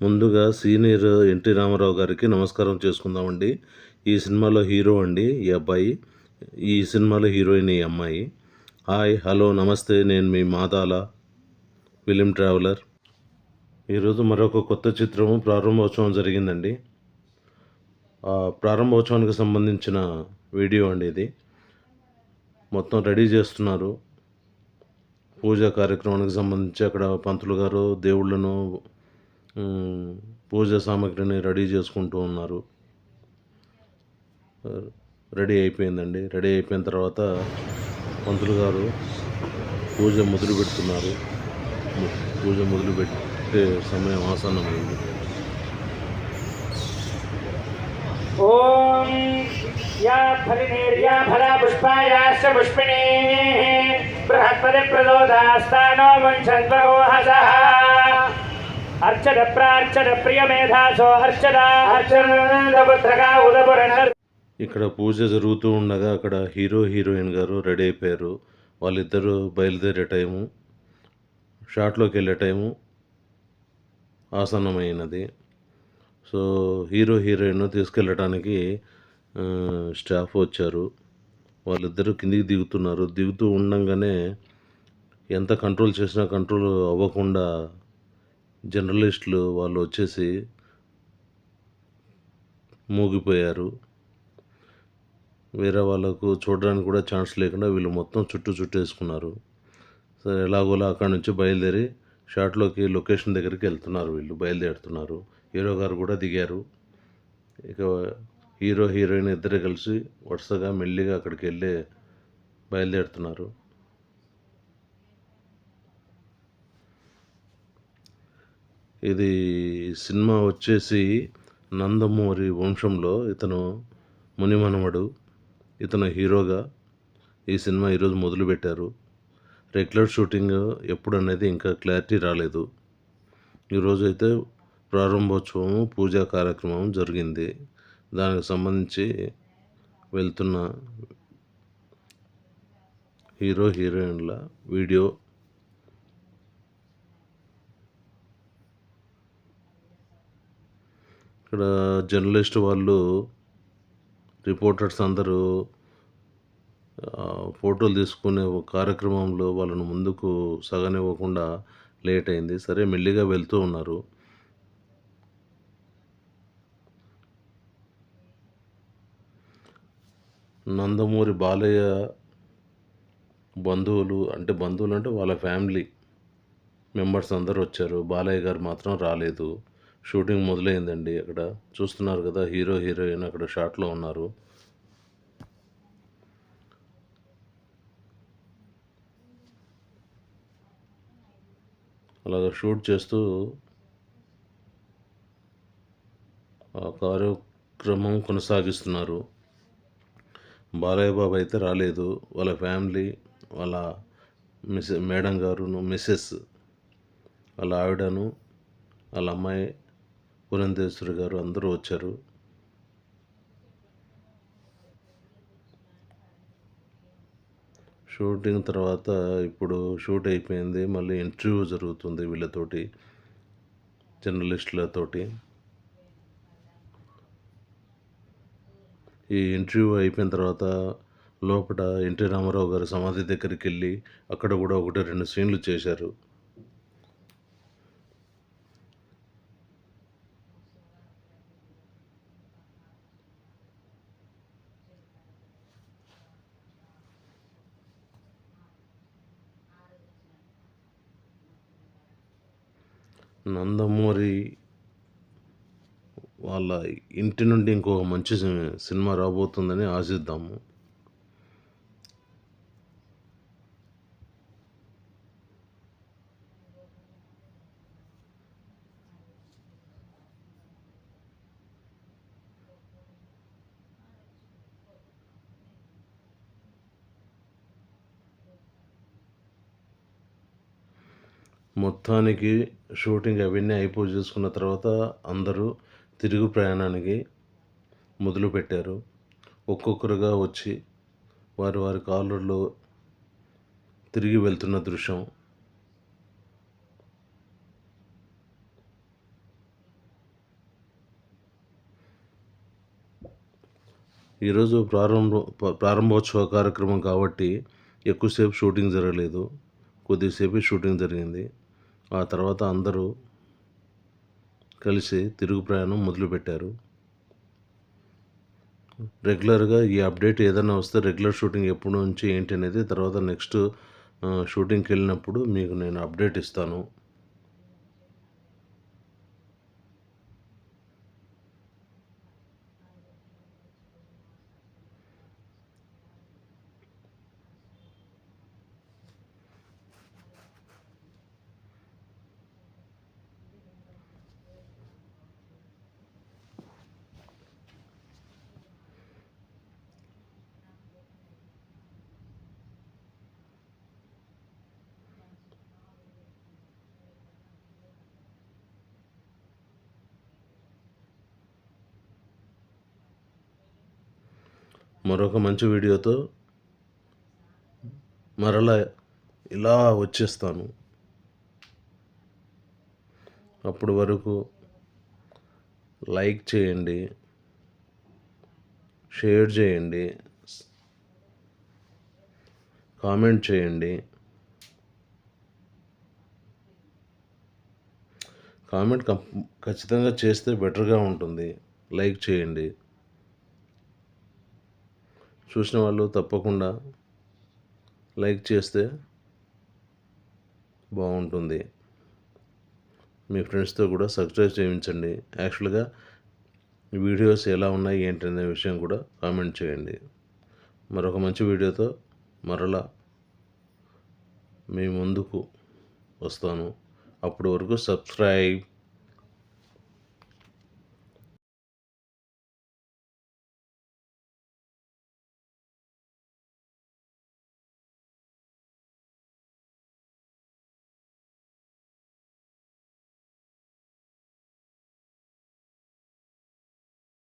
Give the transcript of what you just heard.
ముందుగా senior NT Ramarao గారికి నమస్కారం చేసుకుందామండి. ఈ సినిమాలో హీరో అండి ఈ అబ్బాయి. ఈ సినిమాలో హీరోయిన్ ఈ అమ్మాయి. హాయ్ హలో నమస్తే నేను మీ మాదాల ఫిలిం ట్రావెలర్. ఈరోజు మరొక కొత్త చిత్రం ప్రారంభోత్సవం జరిగిందండి. ప్రారంభోత్సవానికి సంబంధించిన వీడియో అండి ఇది. మొత్తం రెడీ చేస్తున్నారు. పూజా కార్యక్రమానికి సంబంధించి అక్కడ పంతులు గారు దేవుళ్ళను పూజ సామాగ్రిని రెడీ చేసుకుంటూ ఉన్నారు. రెడీ అయిపోయిందండి. రెడీ అయిపోయిన తర్వాత పంతులు గారు పూజ మొదలు పెడుతున్నారు. పూజ మొదలు పెట్టే సమయం ఆసన్నమైంది. ఓం యా ఫలినేర్యా బృహస్పతి ప్రదోదాస్తానో ముంచద్వహోహసః అర్చద ప్రార్చద ప్రియ మేధాసో అర్చన. అర్చనపుత్రగా ఇక్కడ పూజ జరుగుతూ ఉండగా అక్కడ హీరో హీరోయిన్ గారు రెడీ అయిపోయారు. వాళ్ళిద్దరూ బయలుదేరే టైము షాట్లోకి వెళ్ళే టైము ఆసన్నమైనది. సో హీరో హీరోయిన్ తీసుకెళ్ళటానికి స్టాఫ్ వచ్చారు. వాళ్ళిద్దరూ కిందికి దిగుతున్నారు. దిగుతూ ఉండంగానే ఎంత కంట్రోల్ చేసినా కంట్రోల్ అవ్వకుండా జర్నలిస్టులు వాళ్ళు వచ్చేసి మూగిపోయారు. వేరే వాళ్ళకు చూడడానికి కూడా ఛాన్స్ లేకుండా వీళ్ళు మొత్తం చుట్టూ చుట్టేసుకున్నారు. సరే ఎలాగోలా అక్కడ నుంచి బయలుదేరి షాట్లోకి లొకేషన్ దగ్గరికి వెళ్తున్నారు వీళ్ళు బయలుదేరుతున్నారు. హీరో గారు కూడా దిగారు. ఇక హీరో హీరోయిన్ ఇద్దరు కలిసి వరుసగా మెల్లిగా అక్కడికి వెళ్ళి బయలుదేరుతున్నారు. ఇది సినిమా వచ్చేసి నందమూరి వంశంలో ఇతను మునిమనవడు ఇతను హీరోగా ఈ సినిమా ఈరోజు మొదలుపెట్టారు. రెగ్యులర్ షూటింగ్ ఎప్పుడు అనేది ఇంకా క్లారిటీ రాలేదు. ఈరోజు అయితే ప్రారంభోత్సవం పూజా కార్యక్రమం జరిగింది. దానికి సంబంధించి వెళ్తున్న హీరో హీరోయిన్ల వీడియో ఇక్కడ జర్నలిస్ట్ వాళ్ళు రిపోర్టర్స్ అందరూ ఫోటోలు తీసుకునే ఒక కార్యక్రమంలో వాళ్ళను ముందుకు సగనివ్వకుండా లేట్ అయింది. సరే మెల్లిగా వెళ్తూ ఉన్నారు. నందమూరి బాలయ్య బంధువులు అంటే బంధువులు అంటే వాళ్ళ ఫ్యామిలీ మెంబర్స్ అందరూ వచ్చారు. బాలయ్య గారు మాత్రం రాలేదు. షూటింగ్ మొదలైందండి అక్కడ. చూస్తున్నారు కదా హీరో హీరోయిన్ అక్కడ షాట్లో ఉన్నారు. అలాగ షూట్ చేస్తూ ఆ కార్యక్రమం కొనసాగిస్తున్నారు. బాలయ్య బాబు అయితే రాలేదు. వాళ్ళ ఫ్యామిలీ వాళ్ళ మిస్ మేడం గారును మిస్సెస్ వాళ్ళ ఆవిడను వాళ్ళ అమ్మాయి పురంధేశ్వరి గారు అందరూ వచ్చారు. షూటింగ్ తర్వాత ఇప్పుడు షూట్ అయిపోయింది. మళ్ళీ ఇంటర్వ్యూ జరుగుతుంది వీళ్ళతోటి జర్నలిస్టులతోటి. ఈ ఇంటర్వ్యూ అయిపోయిన తర్వాత లోపల ఎన్టీ రామారావు గారి సమాధి దగ్గరికి వెళ్ళి అక్కడ కూడా ఒకటి రెండు సీన్లు చేశారు. నందమూరి వాళ్ళ ఇంటి నుండి ఇంకో మంచి సినిమా రాబోతుందని ఆశిద్దాము. మొత్తానికి షూటింగ్ అవన్నీ అయిపోయి చేసుకున్న తర్వాత అందరూ తిరుగు ప్రయాణానికి మొదలుపెట్టారు ఒక్కొక్కరుగా వచ్చి వారి వారి కాలులో తిరిగి వెళ్తున్న దృశ్యం. ఈరోజు ప్రారంభ ప్రారంభోత్సవ కార్యక్రమం కాబట్టి ఎక్కువసేపు షూటింగ్ జరగలేదు. కొద్దిసేపు షూటింగ్ జరిగింది. ఆ తర్వాత అందరూ కలిసి తిరుగు ప్రయాణం మొదలుపెట్టారు. రెగ్యులర్గా ఈ అప్డేట్ ఏదైనా వస్తే రెగ్యులర్ షూటింగ్ ఎప్పటి నుంచి ఏంటి అనేది తర్వాత నెక్స్ట్ షూటింగ్కి వెళ్ళినప్పుడు మీకు నేను అప్డేట్ ఇస్తాను. మరొక మంచి వీడియోతో మరలా ఇలా వచ్చేస్తాను. అప్పటి వరకు లైక్ చేయండి షేర్ చేయండి కామెంట్ చేయండి. కామెంట్ కం ఖచ్చితంగా చేస్తే బెటర్గా ఉంటుంది. లైక్ చేయండి. చూసిన వాళ్ళు తప్పకుండా లైక్ చేస్తే బాగుంటుంది. మీ ఫ్రెండ్స్తో కూడా సబ్స్క్రైబ్ చేయించండి. యాక్చువల్గా ఈ వీడియోస్ ఎలా ఉన్నాయి ఏంటి అనే విషయం కూడా కామెంట్ చేయండి. మరొక మంచి వీడియోతో మరలా మీ ముందుకు వస్తాను. అప్పటి వరకు సబ్స్క్రైబ్